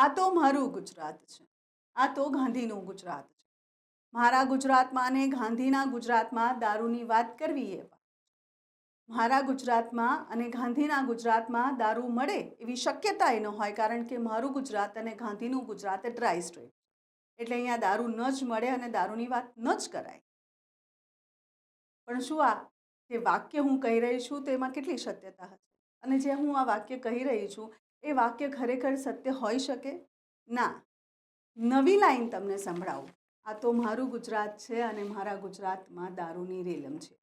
આ તો મારું ગુજરાત છે. આ તો ગાંધીનું ગુજરાત છે. મારા ગુજરાતમાં અને ગાંધીના ગુજરાતમાં દારૂની વાત કરવી એ મારા ગુજરાતમાં અને ગાંધીના ગુજરાતમાં દારૂ મળે એવી શક્યતા ન હોય કારણ કે મારું ગુજરાત અને ગાંધીનું ગુજરાત ડ્રાય સ્ટેટ એટલે અહીંયા દારૂ ન જ મળે અને દારૂની વાત ન જ કરાય. પણ શું આ જે વાક્ય હું કહી રહી છું તેમાં કેટલી સત્યતા હશે? અને જે હું આ વાક્ય કહી રહી છું એ વાક્ય ખરેખર સત્ય હોઈ શકે? ના. નવી લાઈન તમને સંભળાવું. આ તો મારું ગુજરાત છે અને મારા ગુજરાતમાં દારૂની રેલમ છે.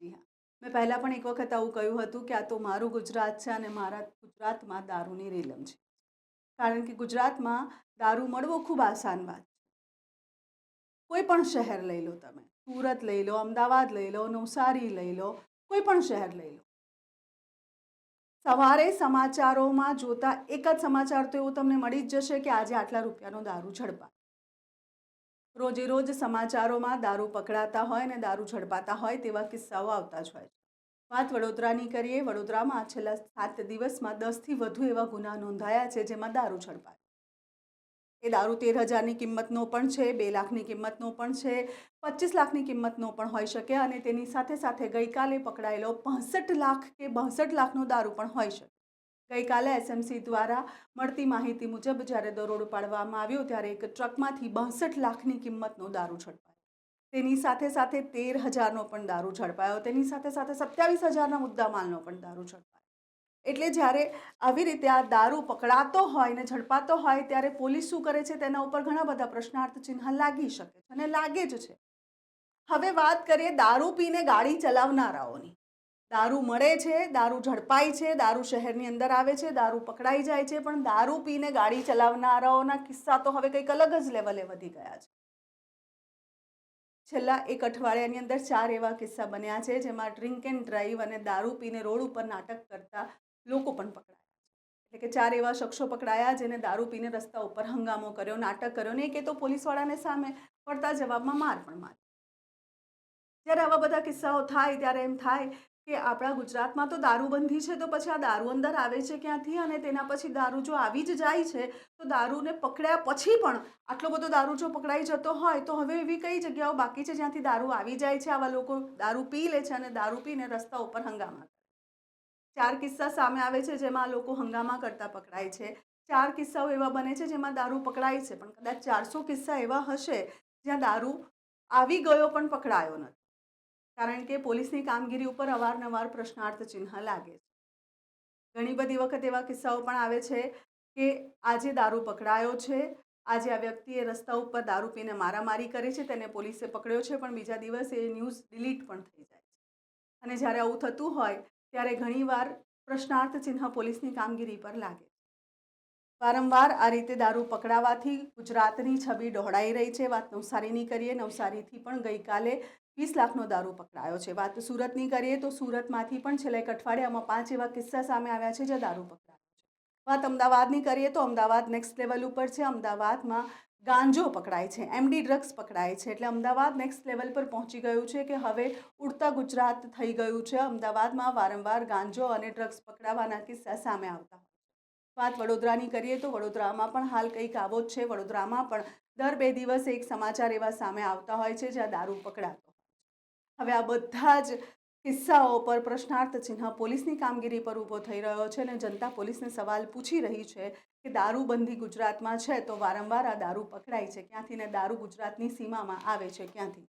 જી હા. મેં પહેલાં પણ એક વખત આવું કહ્યું હતું કે આ તો મારું ગુજરાત છે અને મારા ગુજરાતમાં દારૂની રેલમ છે. કારણ કે ગુજરાતમાં દારૂ મળવો ખૂબ આસાન વાત છે. કોઈ પણ શહેર લઈ લો તમે. સુરત લઈ લો, અમદાવાદ લઈ લો, નવસારી લઈ લો, કોઈ પણ શહેર લઈ લો. સવારે સમાચારોમાં જોતા એક જ સમાચાર તો એવું તમને મળી જ જશે કે આજે આટલા રૂપિયાનો દારૂ ઝડપાય. રોજે રોજ સમાચારોમાં દારૂ પકડાતા હોય અને દારૂ ઝડપાતા હોય તેવા કિસ્સાઓ આવતા જ હોય વાત વડોદરાની કરીએ, વડોદરામાં છેલ્લા સાત દિવસમાં દસથી વધુ એવા ગુના નોંધાયા છે જેમાં દારૂ ઝડપાય. એ દારૂ તેર હજારની કિંમતનો પણ છે, બે લાખની કિંમતનો પણ છે પચીસ લાખની કિંમતનો પણ હોઈ શકે અને તેની સાથે સાથે ગઈકાલે પકડાયેલો બાસઠ લાખ કે બાસઠ લાખનો દારૂ પણ હોઈ શકે. ગઈકાલે એસએમસી દ્વારા મળતી માહિતી મુજબ જ્યારે દરોડો પાડવામાં આવ્યો ત્યારે એક ટ્રકમાંથી બાસઠ લાખની કિંમતનો દારૂ ઝડપાયો તેની સાથે સાથે તેર હજારનો પણ દારૂ ઝડપાયો. તેની સાથે સાથે સત્યાવીસ હજારના મુદ્દામાલનો પણ દારૂ ઝડપાયો. એટલે જ્યારે આવી રીતે આ દારૂ પકડાતો હોય ને ઝડપાતો હોય ત્યારે પોલીસ શું કરે છે? તેના ઉપર ઘણા બધા પ્રશ્નાર્થ ચિહ્ન લાગી શકે છે અને લાગે જ છે. હવે વાત કરીએ દારૂ પીને ગાડી ચલાવનારાઓની. દારૂ મળે છે, દારૂ ઝડપાય છે, દારૂ શહેરની અંદર આવે છે, દારૂ પકડાઈ જાય છે, પણ દારૂ પીને ગાડી ચલાવનારાઓના કિસ્સા તો હવે કંઈક અલગ જ લેવલે વધી ગયા છે. છેલ્લા એક અઠવાડિયાની અંદર ચાર એવા કિસ્સા બન્યા છે જેમાં ડ્રિંક એન્ડ ડ્રાઈવ અને દારૂ પીને રોડ ઉપર નાટક કરતા લોકો પણ પકડાયા એટલે કે ચાર એવા શખ્સો પકડાયા જેને દારૂ પીને રસ્તા ઉપર હંગામો કર્યો, નાટક કર્યો ને કે તો પોલીસવાળાને સામે પડતા જવાબમાં માર પણ મારી જ્યારે આવા બધા કિસ્સાઓ થાય, ત્યારે એમ થાય કે આપણા ગુજરાતમાં તો દારૂબંધી છે, તો પછી આ દારૂ અંદર આવે છે ક્યાંથી? અને તેના પછી દારૂ જો આવી જ જાય છે, તો દારૂને પકડ્યા પછી પણ આટલો બધો દારૂ જો પકડાઈ જતો હોય, તો હવે એવી કઈ જગ્યાઓ બાકી છે જ્યાંથી દારૂ આવી જાય છે, આવા લોકો દારૂ પી લે છે અને દારૂ પીને રસ્તા ઉપર હંગામા ચાર કિસ્સા સામે આવે છે જેમાં લોકો હંગામા કરતા પકડાય છે. ચાર કિસ્સાઓ એવા બને છે જેમાં દારૂ પકડાય છે, પણ કદાચ ચારસો કિસ્સા એવા હશે જ્યાં દારૂ આવી ગયો પણ પકડાયો નથી. કારણ કે પોલીસની કામગીરી ઉપર અવારનવાર પ્રશ્નાર્થ ચિહ્ન લાગે છે. ઘણી બધી વખત એવા કિસ્સાઓ પણ આવે છે કે આજે દારૂ પકડાયો છે, આજે આ વ્યક્તિએ રસ્તા ઉપર દારૂ પીને મારામારી કરી છે, તેને પોલીસે પકડ્યો છે, પણ બીજા દિવસે એ ન્યૂઝ ડિલીટ પણ થઈ જાય છે. અને જ્યારે આવું થતું હોય ત્યારે ઘણીવાર પ્રશ્નાર્થ ચિહ્ન પોલીસની કામગીરી પર લાગે વારંવાર આ રીતે દારૂ પકડાવાથી ગુજરાતની છબી ડહોળાઈ રહી છે. વાત નવસારીની કરીએ, નવસારીથી પણ ગઈકાલે વીસ લાખનો દારૂ પકડાયો છે. વાત સુરતની કરીએ તો સુરતમાંથી પણ છેલ્લા એક અઠવાડિયામાં પાંચ એવા કિસ્સા સામે આવ્યા છે જે દારૂ પકડાયો છે. વાત અમદાવાદની કરીએ તો અમદાવાદ નેક્સ્ટ લેવલ ઉપર છે. અમદાવાદમાં ગાંજો પકડાય છે એમડી ડ્રગ્સ પકડાય છે, એટલે અમદાવાદ નેક્સ્ટ લેવલ પર પહોંચી ગયું છે કે હવે ઉડતા ગુજરાત થઈ ગયું છે. અમદાવાદમાં વારંવાર ગાંજો અને ડ્રગ્સ પકડાવાના કિસ્સા સામે આવતા વાત વડોદરાની કરીએ તો વડોદરામાં પણ હાલ કંઈક આવો જ છે. વડોદરામાં પણ દર બે દિવસે એક સમાચાર એવા સામે આવતા હોય છે, જ્યાં દારૂ પકડાતો હવે આ બધા જ કિસ્સાઓ પર પ્રશ્નાર્થ ચિહ્ન પોલીસની કામગીરી પર ઊભો થઈ રહ્યો છે અને જનતા પોલીસને સવાલ પૂછી રહી છે કે દારૂબંધી ગુજરાતમાં છે, તો વારંવાર આ દારૂ પકડાય છે. ક્યાંથી ને દારૂ ગુજરાતની સીમામાં આવે છે, ક્યાંથી?